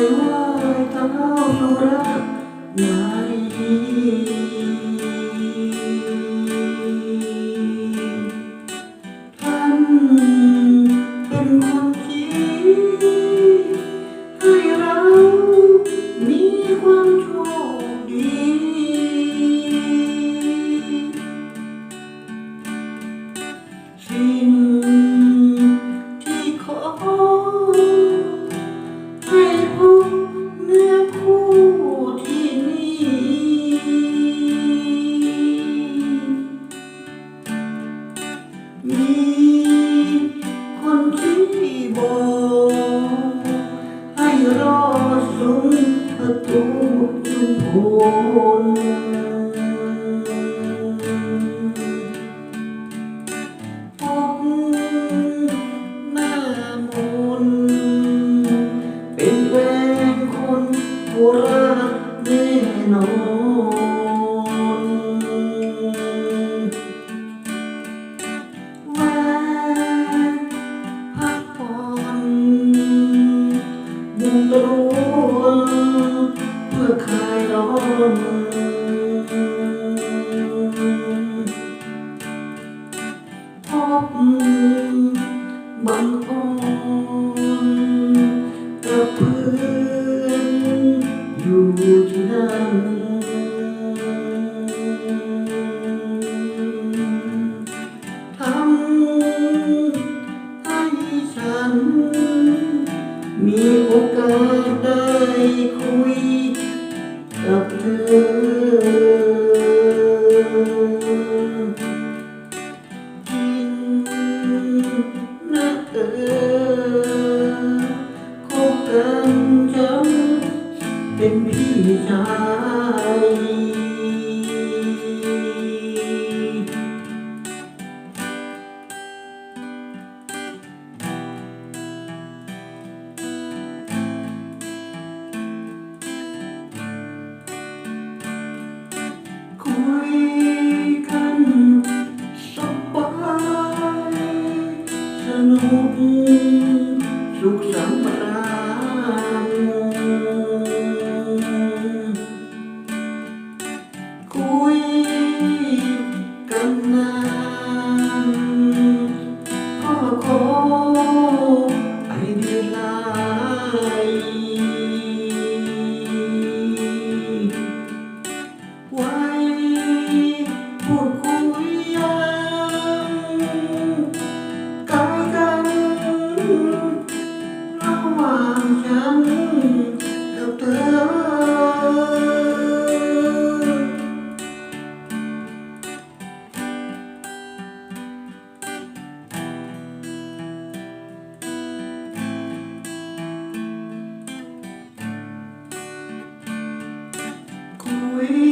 i tak mau berani Oh. อคลายร้อนพบบังอ่อนกระเพื่อนอยู่ที่นั่นทำให้ฉัน มีโอกาสได้คุย จำจนเป็นพี่ชายคุยกันสบายสนุกสุขสันต์ Cool. believe.